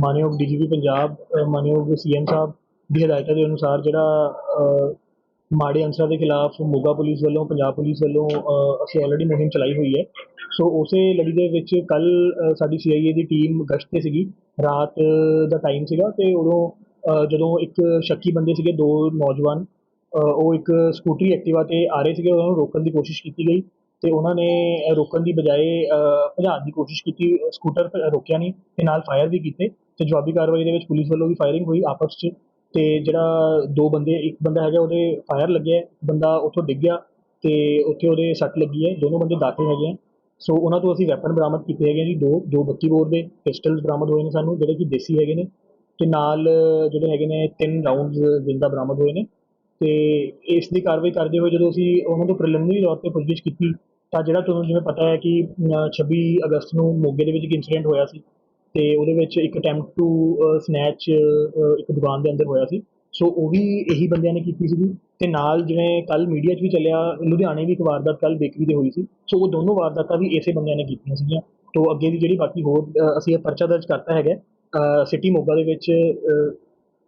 ਮਾਨਯੋਗ ਡੀਜੀਪੀ ਪੰਜਾਬ ਅ, ਮਾਨਯੋਗ ਸੀਐਮ ਸਾਹਿਬ ਦੀ ਹਦਾਇਤਾਂ ਦੇ ਅਨੁਸਾਰ ਜਿਹੜਾ ਮਾੜੇ ਅੰਸਰਾਂ ਦੇ ਖਿਲਾਫ ਮੋਗਾ ਪੁਲਿਸ ਵੱਲੋਂ ਪੰਜਾਬ ਪੁਲਿਸ ਵੱਲੋਂ ਅਸੀਂ ਆਲਰੇਡੀ ਮੁਹਿੰਮ ਚਲਾਈ ਹੋਈ ਹੈ। ਸੋ ਉਸੇ ਲੜੀ ਦੇ ਵਿੱਚ ਕੱਲ ਸਾਡੀ ਸੀਆਈਏ ਦੀ ਟੀਮ ਗਸ਼ਤ ਤੇ ਸੀਗੀ। ਰਾਤ ਦਾ ਟਾਈਮ ਸੀਗਾ ਤੇ ਉਦੋਂ ਜਦੋਂ ਇੱਕ ਸ਼ੱਕੀ ਬੰਦੇ ਸੀਗੇ ਦੋ ਨੌਜਵਾਨ ਉਹ ਇੱਕ ਸਕੂਟਰੀ ਐਕਟਿਵਾ ਤੇ ਆ ਰਹੇ ਸੀਗੇ ਉਹਨਾਂ ਨੂੰ ਰੋਕਣ ਦੀ ਕੋਸ਼ਿਸ਼ ਕੀਤੀ ਗਈ। ਤੇ ਉਹਨਾਂ ਨੇ ਰੋਕਣ ਦੀ ਬਜਾਏ ਭਜਾਉਣ ਦੀ ਕੋਸ਼ਿਸ਼ ਕੀਤੀ, ਸਕੂਟਰ ਰੋਕਿਆ ਨਹੀਂ ਤੇ ਨਾਲ ਫਾਇਰ ਵੀ ਕੀਤੇ ਤੇ ਜਵਾਬੀ ਕਾਰਵਾਈ ਦੇ ਵਿੱਚ ਪੁਲਿਸ ਵੱਲੋਂ ਵੀ ਫਾਇਰਿੰਗ ਹੋਈ ਆਪਸ 'ਚ ਤੇ ਜਿਹੜਾ ਦੋ ਬੰਦੇ, ਇੱਕ ਬੰਦਾ ਹੈਗਾ ਉਹਦੇ ਫਾਇਰ ਲੱਗਿਆ ਬੰਦਾ ਉੱਥੋਂ ਡਿੱਗ ਗਿਆ ਤੇ ਉੱਥੇ ਉਹਦੇ ਸੱਟ ਲੱਗੀ ਹੈ, ਦੋਨੋਂ ਬੰਦੇ ਦਾਖਲ ਹੈਗੇ ਆ। ਸੋ ਉਹਨਾਂ ਤੋਂ ਅਸੀਂ ਵੈਪਨ ਬਰਾਮਦ ਕੀਤੇ ਹੈਗੇ ਜੀ, ਦੋ ਦੋ 32 ਬੋਰ ਦੇ ਪਿਸਟਲ ਬਰਾਮਦ ਹੋਏ ਨੇ ਸਾਨੂੰ, ਜਿਹੜੇ ਕਿ ਦੇਸੀ ਹੈਗੇ ਨੇ ਤੇ ਨਾਲ, ਜਿਹੜੇ ਹੈਗੇ ਨੇ ਤਿੰਨ ਰਾਉਂਡਸ ਜਿੰਦਾ ਬਰਾਮਦ ਹੋਏ ਨੇ ਤੇ ਇਸ ਦੀ ਕਾਰਵਾਈ ਕਰਦੇ ਹੋਏ ਜਦੋਂ ਅਸੀਂ ਉਹਨਾਂ ਤੋਂ ਪ੍ਰੀਲਿਮਿਨਰੀ ਤੌਰ ਤੇ ਪੁੱਛਗਿੱਛ ਕੀਤੀ ਤਾਂ ਜਿਹੜਾ ਤੁਹਾਨੂੰ ਜਿਵੇਂ ਪਤਾ ਹੈ ਕਿ ਅ, 26 ਅਗਸਤ ਨੂੰ ਮੋਗੇ ਦੇ ਵਿੱਚ ਇੱਕ ਇਨਸੀਡੈਂਟ ਹੋਇਆ ਸੀ ਤੇ ਉਹਦੇ ਵਿੱਚ ਇੱਕ ਅਟੈਂਪਟ ਟੂ ਸਨੈਚ ਇੱਕ ਦੁਕਾਨ ਦੇ ਅੰਦਰ ਹੋਇਆ ਸੀ। ਸੋ ਉਹ ਵੀ ਇਹੀ ਬੰਦਿਆਂ ਨੇ ਕੀਤੀ ਸੀਗੀ ਤੇ ਨਾਲ ਜਿਵੇਂ ਕੱਲ ਮੀਡੀਆ 'ਚ ਵੀ ਚੱਲਿਆ ਲੁਧਿਆਣੇ ਵੀ ਇੱਕ ਵਾਰਦਾਤ ਕੱਲ ਬੇਕਰੀ ਦੇ ਹੋਈ ਸੀ। ਸੋ ਉਹ ਦੋਨੋਂ ਵਾਰਦਾਤਾਂ ਵੀ ਇਸੇ ਬੰਦਿਆਂ ਨੇ ਕੀਤੀਆਂ ਸੀਗੀਆਂ। ਤੋਂ ਅੱਗੇ ਦੀ ਜਿਹੜੀ ਬਾਕੀ ਹੋਰ ਅਸੀਂ ਇਹ ਪਰਚਾ ਦਰਜ ਕਰਤਾ ਹੈਗਾ ਸਿਟੀ ਮੋਗਾ ਦੇ ਵਿੱਚ ਅ,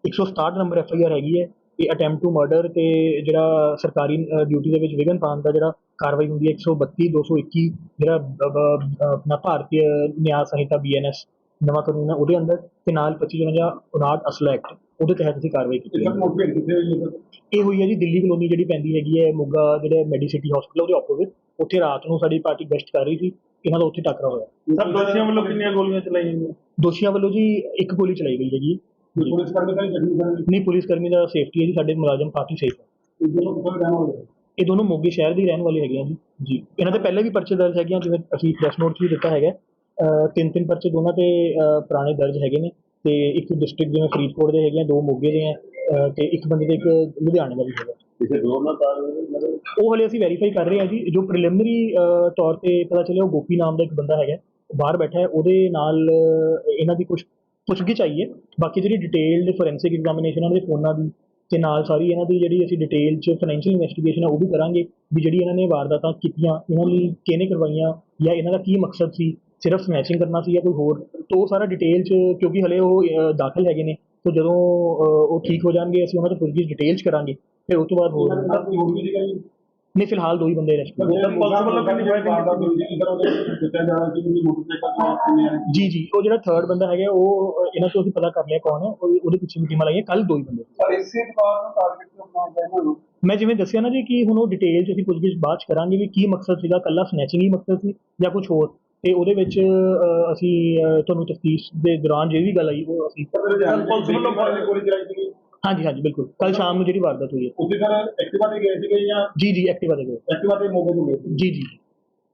167 ਨੰਬਰ ਐਫ ਆਈ ਆਰ ਹੈਗੀ ਹੈ। ਇਹ ਅਟੈਂਪਟ ਟੂ ਮਰਡਰ ਤੇ ਜਿਹੜਾ ਸਰਕਾਰੀ ਡਿਊਟੀ ਦੇ ਵਿੱਚ ਵਿਘਨ ਪਾਉਣ ਦਾ ਜਿਹੜਾ ਕਾਰਵਾਈ ਹੁੰਦੀ ਹੈ 132 221 ਜਿਹੜਾ ਆਪਣਾ ਭਾਰਤੀ ਨਿਆਂ ਸੰਹਿਤਾ ਬੀਐਨਐਸ ਨਵਾਂ ਕਾਨੂੰਨ ਹੈ ਉਹਦੇ ਅੰਦਰ ਤੇ ਨਾਲ 25 59 ਅਸਲਾ ਐਕਟ ਉਹਦੇ ਤਹਿਤ ਅਸੀਂ ਕਾਰਵਾਈ ਕੀਤੀ ਹੈ। ਇਹ ਹੋਈ ਹੈ ਜੀ ਦਿੱਲੀ ਕਲੋਨੀ ਜਿਹੜੀ ਪੈਂਦੀ ਹੈਗੀ ਹੈ ਮੋਗਾ ਜਿਹੜੇ ਮੈਡੀਸਿਟੀ ਹਸਪੀਟਲ ਉਹਦੇ ਆਪੋਜ਼ਿਟ ਉੱਥੇ ਰਾਤ ਨੂੰ ਸਾਡੀ ਪਾਰਟੀ ਗਸ਼ਤ ਕਰ ਰਹੀ ਸੀ ਇਹਨਾਂ ਦਾ ਉੱਥੇ ਟੱਕਰਾ ਹੋਇਆ। ਸਰ ਦੋਸ਼ੀਆਂ ਵੱਲੋਂ ਕਿੰਨੀਆਂ ਗੋਲੀਆਂ ਚਲਾਈਆਂ ਗਈਆਂ? ਦੋਸ਼ੀਆਂ ਵੱਲੋਂ ਜੀ ਇੱਕ ਗੋਲੀ ਚਲਾਈ ਗਈ ਹੈਗੀ ਕੋਈ ਪੁਲਿਸ ਕਰਮੀ ਤਾਂ ਜ਼ਖਮੀ ਸਰ ਨਹੀਂ ਪੁਲਿਸ ਕਰਮੀ ਦਾ ਸੇਫਟੀ ਹੈ ਜੀ ਸਾਡੇ ਮੁਲਾਜ਼ਮ ਕਾਫੀ ਸੇਫ ਹੈ। ਇਹ ਦੋਨੋਂ ਕਿੱਥੇ ਰਹਿਣ ਵਾਲੇ ਇਹ ਦੋਨੋਂ ਮੋਗੇ ਸ਼ਹਿਰ ਦੇ ਹੀ ਰਹਿਣ ਵਾਲੇ ਹੈਗੇ ਆ ਜੀ। ਜੀ। ਇਹਨਾਂ ਦੇ ਪਹਿਲੇ ਵੀ ਪਰਚੇ ਦਰਜ ਹੈਗੇ ਆ ਜਿਵੇਂ ਅਸੀਂ ਪ੍ਰੈਸ ਨੋਟ 'ਚ ਵੀ ਦਿੱਤਾ ਹੈਗਾ। ਤਿੰਨ ਤਿੰਨ ਪਰਚੇ ਦੋਨਾਂ ਤੇ ਅਹ ਪੁਰਾਣੇ ਦਰਜ ਹੈਗੇ ਨੇ। ਤੇ ਇੱਕ ਡਿਸਟ੍ਰਿਕਟ ਜਿਵੇਂ ਫਰੀਦਕੋਟ ਦੇ ਹੈਗੇ ਆ ਦੋ ਮੋਗੇ ਦੇ ਆ ਅਹ ਤੇ ਇੱਕ ਬੰਦੇ ਦੇ ਇੱਕ ਲੁਧਿਆਣੇ ਦਾ ਵੀ ਹੈਗਾ। ਕਿਸੇ ਦੋ ਨਾਲ ਤਾਰ ਮਤਲਬ ਉਹ ਹਲੇ ਅਸੀਂ ਵੈਰੀਫਾਈ ਕਰ ਰਹੇ ਹਾਂ ਜੀ। ਜੋ ਪ੍ਰੀਲਿਮਿਨਰੀ ਤੌਰ ਤੇ ਪਤਾ ਚੱਲਿਆ ਉਹ ਗੋਪੀ ਨਾਮ ਦਾ ਇੱਕ ਬੰਦਾ ਹੈਗਾ। ਬਾਹਰ ਬੈਠਾ ਹੈ ਉਹਦੇ ਨਾਲ ਅਹ, ਇਹਨਾਂ ਦੀ ਕੁਝ ਪੁੱਛਗਿੱਛ ਆਈ ਹੈ। ਬਾਕੀ ਜਿਹੜੀ ਡਿਟੇਲਡ ਫੋਰੈਂਸਿਕ ਐਗਜ਼ਾਮੀਨੇਸ਼ਨ ਉਹਨਾਂ ਦੇ ਫੋਨਾਂ ਦੀ ਤੇ ਨਾਲ ਸਾਰੀ ਇਹਨਾਂ ਦੀ ਜਿਹੜੀ ਅਸੀਂ ਡਿਟੇਲ ਚ ਫਾਈਨੈਂਸ਼ੀਅਲ ਇਨਵੈਸਟੀਗੇਸ਼ਨ ਹੈ ਉਹ ਵੀ ਕਰਾਂਗੇ ਵੀ ਜਿਹੜੀ ਇਹਨਾਂ ਨੇ ਵਾਰਦਾਤਾਂ ਕੀਤੀਆਂ ਇਹਨਾਂ ਲਈ ਕਿਹਨੇ ਕਰਵਾਈਆਂ ਜਾਂ ਇਹਨਾਂ ਦਾ ਕੀ ਮਕਸਦ ਸੀ, ਸਿਰਫ ਸਨੈਚਿੰਗ ਕਰਨਾ ਸੀ ਜਾਂ ਕੋਈ ਹੋਰ। ਤੋਂ ਉਹ ਸਾਰਾ ਡਿਟੇਲ ਚ ਕਿਉਂਕਿ ਹਲੇ ਉਹ ਦਾਖਲ ਹੈਗੇ ਨੇ, ਤੋਂ ਜਦੋਂ ਉਹ ਠੀਕ ਹੋ ਜਾਣਗੇ, ਅਸੀਂ ਉਹਨਾਂ ਤੋਂ ਪੁੱਛਗਿੱਛ ਡਿਟੇਲ ਚ ਕਰਾਂਗੇ ਫਿਰ ਉਸ ਤੋਂ ਬਾਅਦ ਹੋਰ ਵੀ ਨਹੀਂ ਫਿਲਹਾਲ ਦੋ ਹੀ ਬੰਦੇ ਅਰੈਸਟ ਜਾ ਜੀ ਜੀ ਉਹ ਜਿਹੜਾ ਥਰਡ ਬੰਦਾ ਹੈਗਾ ਉਹ ਇਹਨਾਂ ਤੋਂ ਅਸੀਂ ਪਤਾ ਕਰ ਲਿਆ ਕੌਣ ਹੈ। ਉਹ- ਉਹਦੇ ਪਿੱਛੇ ਵੀ ਟੀਮਾਂ ਲਾਈਆਂ ਕੱਲ ਦੋ ਹੀ ਬੰਦੇ ਸਰ ਇਸੇ ਦੁਕਾਨ ਨੂੰ ਟਾਰਗੇਟ ਕਿਉਂ ਬਣਾਉਂਦੇ ਇਹਨਾਂ ਨੂੰ ਮੈਂ ਜਿਵੇਂ ਦੱਸਿਆ ਨਾ ਜੀ ਕਿ ਹੁਣ ਉਹ ਡਿਟੇਲ ਚ ਅਸੀਂ ਪੁੱਛਗਿੱਛ ਬਾਅਦ ਚ ਕਰਾਂਗੇ ਵੀ ਕੀ ਮਕਸਦ ਸੀਗਾ। ਕੱਲਾ ਸਨੈਚਿੰਗ ਹੀ ਮਕਸਦ ਸੀ ਜਾਂ ਕੁਝ ਹੋਰ? ਤੇ ਉਹਦੇ ਵਿੱਚ ਅਸੀਂ ਤੁਹਾਨੂੰ ਤਫਤੀਸ਼ ਦੇ ਦੌਰਾਨ ਜਿਹੜੀ ਵੀ ਗੱਲ ਆਈ ਉਹ ਅਸੀਂ ਹਾਂਜੀ ਹਾਂਜੀ ਬਿਲਕੁਲ। ਕੱਲ ਸ਼ਾਮ ਨੂੰ ਜਿਹੜੀ ਵਾਰਦਾਤ ਹੋਈ ਹੈ। ਉੱਥੇ ਸਰ ਐਕਟਿਵਾ ਤੇ ਗਏ ਸੀਗੇ ਜਾਂ? ਜੀ ਜੀ ਐਕਟਿਵਾ ਦੇ ਗਏ। ਐਕਟਿਵਾ ਤੇ ਮੋਗੇ ਤੋਂ ਗਏ ਸੀ ਜੀ ਜੀ।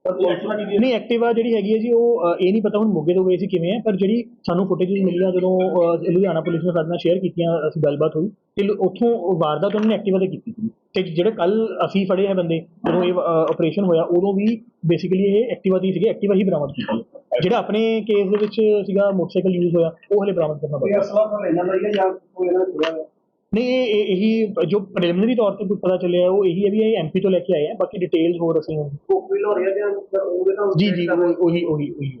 ਸਰ ਪੁਲਿਸ ਨਾਲ ਕੀ ਨਹੀਂ ਐਕਟਿਵਾ ਜਿਹੜੀ ਹੈਗੀ ਹੈ ਜੀ ਉਹ ਇਹ ਨਹੀਂ ਪਤਾ ਹੁਣ ਮੋਗੇ ਤੋਂ ਗਏ ਸੀ ਕਿਵੇਂ ਹੈ ਪਰ ਜਿਹੜੀ ਸਾਨੂੰ ਫੁਟੇਜ ਮਿਲੀਆਂ ਜਦੋਂ ਅਹ, ਲੁਧਿਆਣਾ ਪੁਲਿਸ ਨੇ ਸਾਡੇ ਨਾਲ ਸ਼ੇਅਰ ਕੀਤੀਆਂ ਅਸੀਂ ਗੱਲਬਾਤ ਹੋਈ ਤੇ ਲੁ- ਉੱਥੋਂ ਉਹ ਵਾਰਦਾਤ ਉਹਨਾਂ ਨੇ ਐਕਟਿਵਾ ਤੇ ਕੀਤੀ ਸੀ। ਤੇ ਜਿਹੜੇ ਕੱਲ ਅਸੀਂ ਫੜੇ ਹੈ ਬੰਦੇ ਜਦੋਂ ਇਹ ਆਪਰੇਸ਼ਨ ਹੋਇਆ ਉਦੋਂ ਵੀ ਬੇਸਿਕਲੀ ਇਹ ਐਕਟਿਵਾ ਦੀ ਸੀਗੇ ਐਕਟਿਵਾ ਹੀ ਬਰਾਮਦ ਕੀਤੀ। ਹੈ। ਜਿਹੜਾ ਆਪਣੇ ਕੇਸ ਦੇ ਵਿੱਚ ਸੀਗਾ ਮੋਟਰਸਾਈਕਲ ਯੂਜ਼ ਹੋਇਆ ਉਹ ਹਲੇ ਬਰਾਮਦ ਕਰਨਾ ਪੜਾ ਅਸਲਾ ਤਾਂ ਲੈਣਾ ਲੱਗਿਆ ਜਾਂ ਕੋਈ ਇਹਨਾਂ ਨੂੰ ਨਹੀਂ ਇਹ ਇਹ- ਜੋ ਪ੍ਰੀਲਿਮਿਨਰੀ ਤੌਰ ਤੇ ਪਤਾ ਚੱਲਿਆ ਉਹ ਇਹੀ ਹੈ ਵੀ ਇਹ ਐਮਪੀ ਤੋਂ ਲੈ ਕੇ ਆਏ ਆ ਬਾਕੀ ਡਿਟੇਲਸ ਹੋਰ ਅਸੀਂ ਕੋਈ ਲੋ ਰਿਹਾ ਜਾਂ ਉਹਦੇ ਨਾਲ ਜੀ ਜੀ ਉਹੀ ਉਹੀ ਉਹੀ